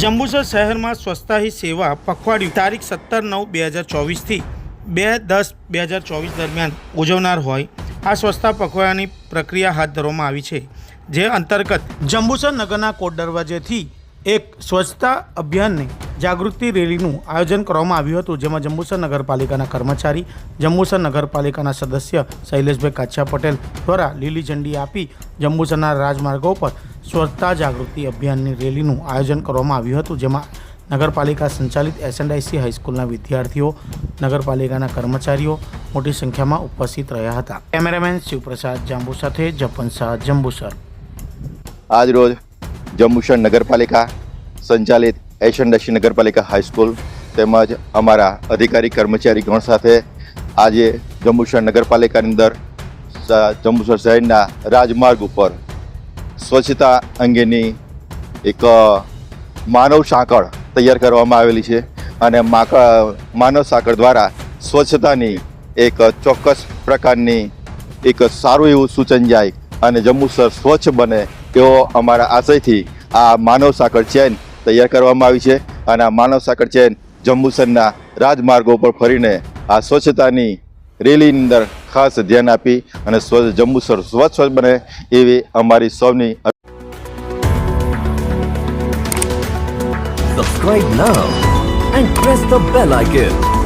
જંબુસર શહેરમાં સ્વચ્છતા હી સેવા પખવાડિયું. તારીખ સત્તર નવ બે હજાર ચોવીસથી બે દસ બે હજાર ચોવીસ દરમિયાન ઉજવનાર હોય. આ સ્વચ્છતા પખવાડિયાની પ્રક્રિયા હાથ ધરવામાં આવી છે. જે અંતર્ગત જંબુસર નગરના કોટ દરવાજેથી એક સ્વચ્છતા અભિયાનની જાગૃતિ રેલીનું આયોજન કરવામાં આવ્યું હતું, જેમાં જંબુસર નગરપાલિકાના કર્મચારી, જંબુસર નગરપાલિકાના સદસ્ય શૈલેષભાઈ કાછા પટેલ દ્વારા લીલી ઝંડી આપી જંબુસરના રાજમાર્ગો પર સ્વચ્છતા જાગૃતિ અભિયાનની રેલીનું આયોજન કરવામાં આવ્યું હતું, જેમાં નગરપાલિકા સંચાલિત એસએનઆઈસી હાઈસ્કૂલના વિદ્યાર્થીઓ, નગરપાલિકાના કર્મચારીઓ મોટી સંખ્યામાં ઉપસ્થિત રહ્યા હતા. કેમેરામેન શિવપ્રસાદ જાંબુ સાથે જપન શાહ જંબુસર. આજરોજ જંબુસર નગરપાલિકા સંચાલિત એશન્ડસી નગરપાલિકા હાઈસ્કૂલ તેમજ અમારા અધિકારી, કર્મચારી ગણ સાથે આજે જંબુસર નગરપાલિકાની અંદર જંબુસર શહેરના રાજમાર્ગ ઉપર સ્વચ્છતા અંગેની એક માનવ સાંકળ તૈયાર કરવામાં આવેલી છે અને માનવ સાંકળ દ્વારા સ્વચ્છતાની એક ચોક્કસ પ્રકારની એક સારું એવું સૂચન જાય અને જંબુસર સ્વચ્છ બને એવો અમારા આશયથી આ માનવ સાંકળ ચેન તૈયાર કરવામાં આવી છે અને આ માનવ સાંકળ ચેન જંબુસરના રાજમાર્ગો પર ફરીને આ સ્વચ્છતાની રેલીની અંદર ખાસ ધ્યાન આપી અને સ્વચ્છ જંબુસર સ્વચ્છ બને એવી અમારી સૌની Subscribe now and press the bell icon.